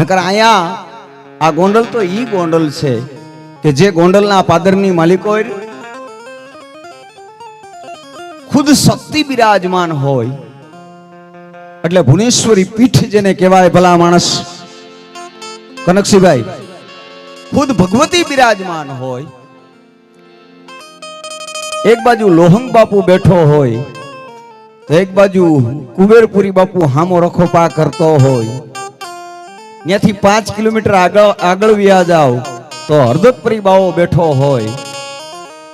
નકર અહીંયા આ ગોંડલ તો ઈ ગોંડલ છે કે જે ગોંડલના પાદરની માલિકો ખુદ શક્તિ બિરાજમાન હોય. એટલે ભુવનેશ્વરી પીઠ જેને કહેવાય ભલા માણસ, કનકસિંહભાઈ, ખુદ ભગવતી બિરાજમાન હોય. એક બાજુ લોહંગ બાપુ બેઠો હોય, તો એક બાજુ કુબેરપુરી બાપુ હામો રખોપા કરતો હોય. ત્યાંથી પાંચ કિલોમીટર આગળ આગળ વ્યા જાઓ, તો હરદતપરી બાવો બેઠો હોય.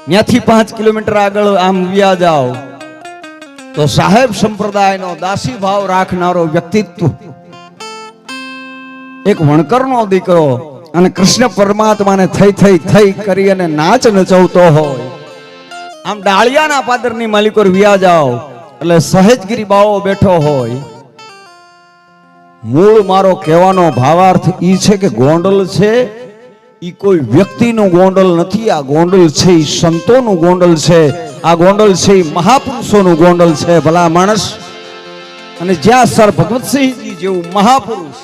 ત્યાંથી પાંચ કિલોમીટર આગળ આમ વ્યા જાઓ, તો સાહેબ સંપ્રદાયનો દાસી ભાવ રાખનારો વ્યક્તિત્વ. એક વણકરનો દીકરો અને કૃષ્ણ પરમાત્માને થઈ થઈ થઈ કરી અને નાચ નચવતો હોય. આમ ડાળિયાના પાદરની માલિકો વ્યા જાઓ, એટલે સહેજગીરી બાવો બેઠો હોય. મૂળ મારો કહેવાનો ભાવાર્થ ઈ છે કે ગોંડલ છે, ઈ કોઈ વ્યક્તિનું ગોંડલ નથી, આ ગોંડલ છે ઈ સંતોનું ગોંડલ છે, આ ગોંડલ છે ઈ મહાપુરુષોનું ગોંડલ છે, ભલા માણસ. અને જ્યાં સર ભગવતસિંહજી જેવું મહાપુરુષ.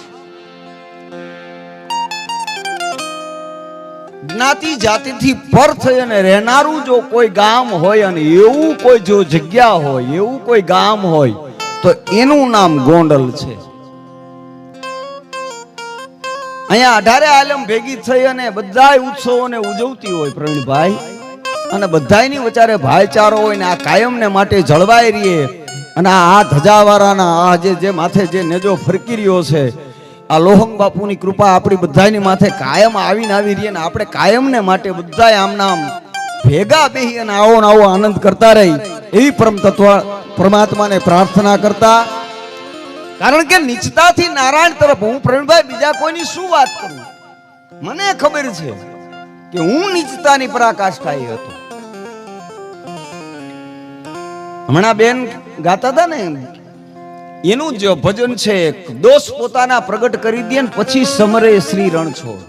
જ્ઞાતિ જાતિથી પર થઈ અને રહેનારું જો કોઈ ગામ હોય અને એવું કોઈ જો જગ્યા હોય, એવું કોઈ ગામ હોય, તો એનું નામ ગોંડલ છે. અહીંયા અઢારે આલમ ભેગી થઈ અને બધાય ઉત્સવોને ઉજવતી હોય પ્રવીણભાઈ. અને બધાયની વચારે ભાઈચારો હોય ને આ કાયમને માટે જળવાઈ રહીએ. અને આ આ ધજાવાળાના આ જે માથે જે નેજો ફરકી રહ્યો છે, આ લોહંગ બાપુની કૃપા આપણી બધાયની માથે કાયમ આવીને આવી રહીએ ને આપણે કાયમને માટે બધા આમના આમ ભેગા બેહી અને આવો ને આવો આનંદ કરતા રહી. એવી પરમ તત્વ પરમાત્માને પ્રાર્થના કરતા કારણ કે નીચતાથી નારાયણ તરફ હું પ્રવીણભાઈ બીજા કોઈની શું વાત કરું? મને ખબર છે કે હું નીચતાની પરાકાષ્ઠા એ હતો. હમણાં બેન ગાતા હતા ને એનું જ ભજન છે દોષ પોતાના પ્રગટ કરી દે પછી સમરે શ્રી રણછોડ.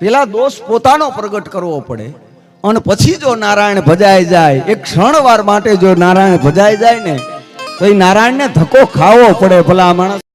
પેલા દોષ પોતાનો પ્રગટ કરવો પડે. અને પછી જો નારાયણ ભજાઈ જાય, એક ક્ષણવાર માટે જો નારાયણ ભજાઈ જાય ને, તો એ નારાયણને ધક્કો ખાવો પડે ભલા માણસ.